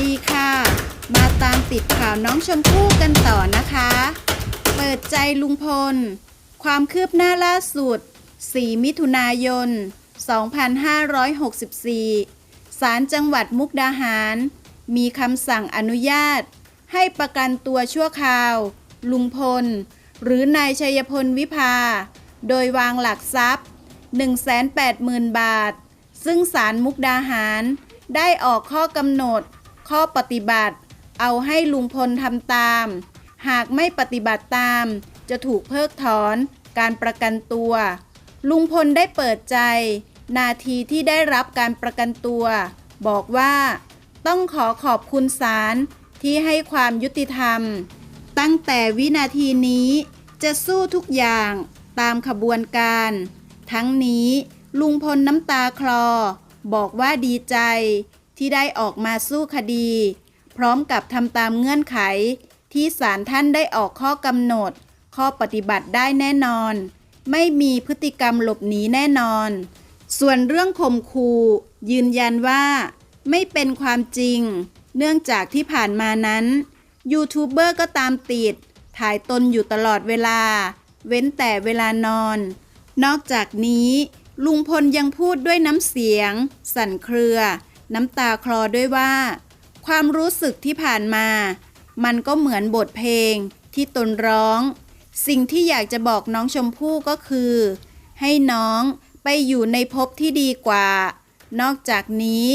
ดีค่ะ มาตามติดข่าวน้องชมพู่กันต่อนะคะ เปิดใจลุงพล ความคืบหน้าล่าสุด 4 มิถุนายน 2564 ศาลจังหวัดมุกดาหาร มีคำสั่งอนุญาต ให้ประกันตัวชั่วคราว ลุงพล หรือนายชัยพลวิภา โดยวางหลักทรัพย์ 180,000 บาท ซึ่งศาลมุกดาหารได้ออกข้อกำหนด ข้อปฏิบัติ เอาให้ลุงพลทำตาม หากไม่ปฏิบัติตาม จะถูกเพิกถอน การประกันตัว ลุงพลได้เปิดใจ นาทีที่ได้รับการประกันตัว บอกว่า ต้องขอขอบคุณศาลที่ให้ความยุติธรรม ตั้งแต่วินาทีนี้จะสู้ทุกอย่างตามขบวนการ ทั้งนี้ลุงพลน้ำตาคลอ บอกว่าดีใจ ที่ได้ออกมาสู้คดี พร้อมกับทำตามเงื่อนไข ที่ศาลท่านได้ออกข้อกำหนด ข้อปฏิบัติได้แน่นอน ไม่มีพฤติกรรมหลบหนีแน่นอน ส่วนเรื่องข่มขู่ยืนยันว่า ไม่เป็นความจริง เนื่องจากที่ผ่านมานั้นยูทูบเบอร์ก็ตามติด ถ่ายตนอยู่ตลอดเวลา เว้นแต่เวลานอน นอกจากนี้ ลุงพลยังพูดด้วยน้ำเสียง สั่นเครือ น้ำตาคลอด้วยว่า ความรู้สึกที่ผ่านมา มันก็เหมือนบทเพลงที่ตนร้อง สิ่งที่อยากจะบอกน้องชมพู่ก็คือ ให้น้องไปอยู่ในภพที่ดีกว่า นอกจากนี้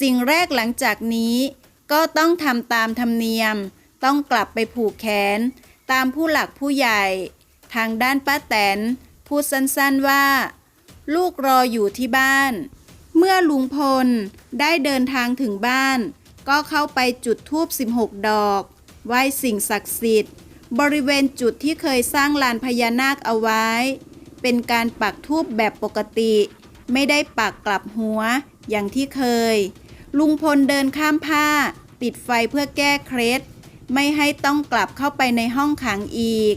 สิ่งแรกหลังจากนี้ ก็ต้องทำตามธรรมเนียม ต้องกลับไปผูกแขน ตามผู้หลักผู้ใหญ่ ทางด้านป้าแตน พูดสั้นๆว่า ลูกรออยู่ที่บ้าน เมื่อลุงพลได้เดินทางถึงบ้าน ก็เข้าไปจุดธูป 16 ดอกไหว้สิ่งศักดิ์สิทธิ์ บริเวณจุดที่เคยสร้างลานพญานาคเอาไว้ เป็นการปักธูปแบบปกติ ไม่ได้ปักกลับหัวอย่างที่เคย ลุงพลเดินข้ามผ้า ปิดไฟเพื่อแก้เคล็ดไม่ให้ต้องกลับเข้าไปในห้องขังอีก